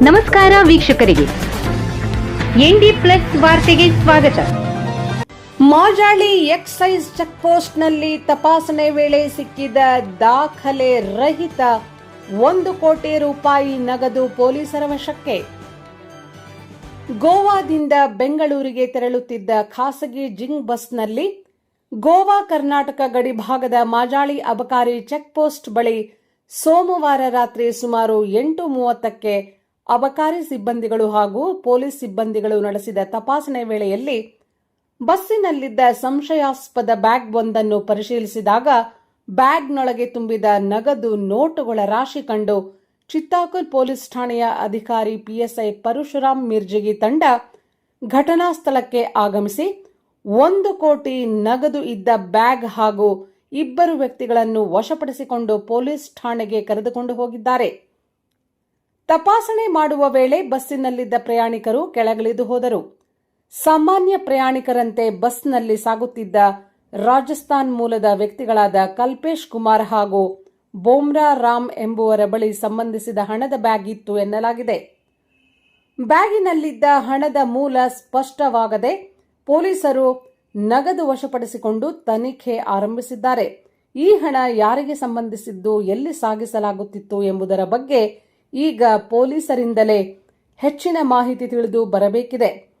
ನಮಸ್ಕಾರ ವೀಕ್ಷಕರಿಗೆ. ND plus ವಾರ್ತೆಗೆ ಸ್ವಾಗತ. ಮಾಜಾಳಿ ಎಕ್ಸೈಸ್ ಚೆಕ್ ಪೋಸ್ಟ್ನಲ್ಲಿ ತಪಾಸಣೆ ವೇಳೆ ಸಿಕ್ಕಿದ ದಾಖಲೆ ರಹಿತ ಒಂದು ಕೋಟಿ ರೂಪಾಯಿ ನಗದು ಪೊಲೀಸರ ವಶಕ್ಕೆ. ಗೋವಾದಿಂದ ಬೆಂಗಳೂರಿಗೆ ತೆರಳುತ್ತಿದ್ದ ಖಾಸಗಿ ಜಿಂಗ್ ಬಸ್ನಲ್ಲಿ ಗೋವಾ ಕರ್ನಾಟಕ ಗಡಿ ಭಾಗದ ಮಾಜಾಳಿ ಅಬಕಾರಿ ಚೆಕ್ ಪೋಸ್ಟ್ ಬಳಿ ಸೋಮವಾರ ರಾತ್ರಿ ಸುಮಾರು ಎಂಟು ಮೂವತ್ತಕ್ಕೆ ಅಬಕಾರಿ ಸಿಬ್ಬಂದಿಗಳು ಹಾಗೂ ಪೊಲೀಸ್ ಸಿಬ್ಬಂದಿಗಳು ನಡೆಸಿದ ತಪಾಸಣೆ ವೇಳೆಯಲ್ಲಿ ಬಸ್ಸಿನಲ್ಲಿದ್ದ ಸಂಶಯಾಸ್ಪದ ಬ್ಯಾಗ್ ಒಂದನ್ನು ಪರಿಶೀಲಿಸಿದಾಗ ಬ್ಯಾಗ್ನೊಳಗೆ ತುಂಬಿದ ನಗದು ನೋಟುಗಳ ರಾಶಿ ಕಂಡು ಚಿತ್ತಾಕೂರ್ ಪೊಲೀಸ್ ಠಾಣೆಯ ಅಧಿಕಾರಿ ಪಿಎಸ್ಐ ಪರಶುರಾಮ್ ಮಿರ್ಜಿಗಿ ತಂಡ ಘಟನಾ ಸ್ಥಳಕ್ಕೆ ಆಗಮಿಸಿ ಒಂದು ಕೋಟಿ ನಗದು ಇದ್ದ ಬ್ಯಾಗ್ ಹಾಗೂ ಇಬ್ಬರು ವ್ಯಕ್ತಿಗಳನ್ನು ವಶಪಡಿಸಿಕೊಂಡು ಪೊಲೀಸ್ ಠಾಣೆಗೆ ಕರೆದುಕೊಂಡು ಹೋಗಿದ್ದಾರೆ. ತಪಾಸಣೆ ಮಾಡುವ ವೇಳೆ ಬಸ್ಸಿನಲ್ಲಿದ್ದ ಪ್ರಯಾಣಿಕರು ಕೆಳಗಿಳಿದು ಹೋದರು. ಸಾಮಾನ್ಯ ಪ್ರಯಾಣಿಕರಂತೆ ಬಸ್ನಲ್ಲಿ ಸಾಗುತ್ತಿದ್ದ ರಾಜಸ್ಥಾನ್ ಮೂಲದ ವ್ಯಕ್ತಿಗಳಾದ ಕಲ್ಪೇಶ್ ಕುಮಾರ್ ಹಾಗೂ ಬೋಮ್ರಾ ರಾಮ್ ಎಂಬುವರ ಬಳಿ ಸಂಬಂಧಿಸಿದ ಹಣದ ಬ್ಯಾಗ್ ಇತ್ತು ಎನ್ನಲಾಗಿದೆ. ಬ್ಯಾಗಿನಲ್ಲಿದ್ದ ಹಣದ ಮೂಲ ಸ್ಪಷ್ಟವಾಗದೆ ಪೊಲೀಸರು ನಗದು ವಶಪಡಿಸಿಕೊಂಡು ತನಿಖೆ ಆರಂಭಿಸಿದ್ದಾರೆ. ಈ ಹಣ ಯಾರಿಗೆ ಸಂಬಂಧಿಸಿದ್ದು, ಎಲ್ಲಿ ಸಾಗಿಸಲಾಗುತ್ತಿತ್ತು ಎಂಬುದರ ಬಗ್ಗೆ ಈಗ ಪೊಲೀಸರಿಂದಲೇ ಹೆಚ್ಚಿನ ಮಾಹಿತಿ ತಿಳಿದು ಬರಬೇಕಿದೆ.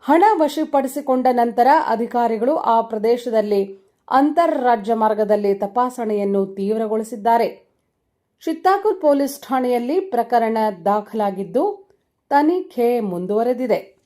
ಹಣ ವಶಪಡಿಸಿಕೊಂಡ ನಂತರ ಅಧಿಕಾರಿಗಳು ಆ ಪ್ರದೇಶದಲ್ಲಿ ಅಂತಾರಾಜ್ಯ ಮಾರ್ಗದಲ್ಲಿ ತಪಾಸಣೆಯನ್ನು ತೀವ್ರಗೊಳಿಸಿದ್ದಾರೆ. ಚಿತ್ತಾಕೂರ್ ಪೊಲೀಸ್ ಠಾಣೆಯಲ್ಲಿ ಪ್ರಕರಣ ದಾಖಲಾಗಿದ್ದು, ತನಿಖೆ ಮುಂದುವರೆದಿದೆ.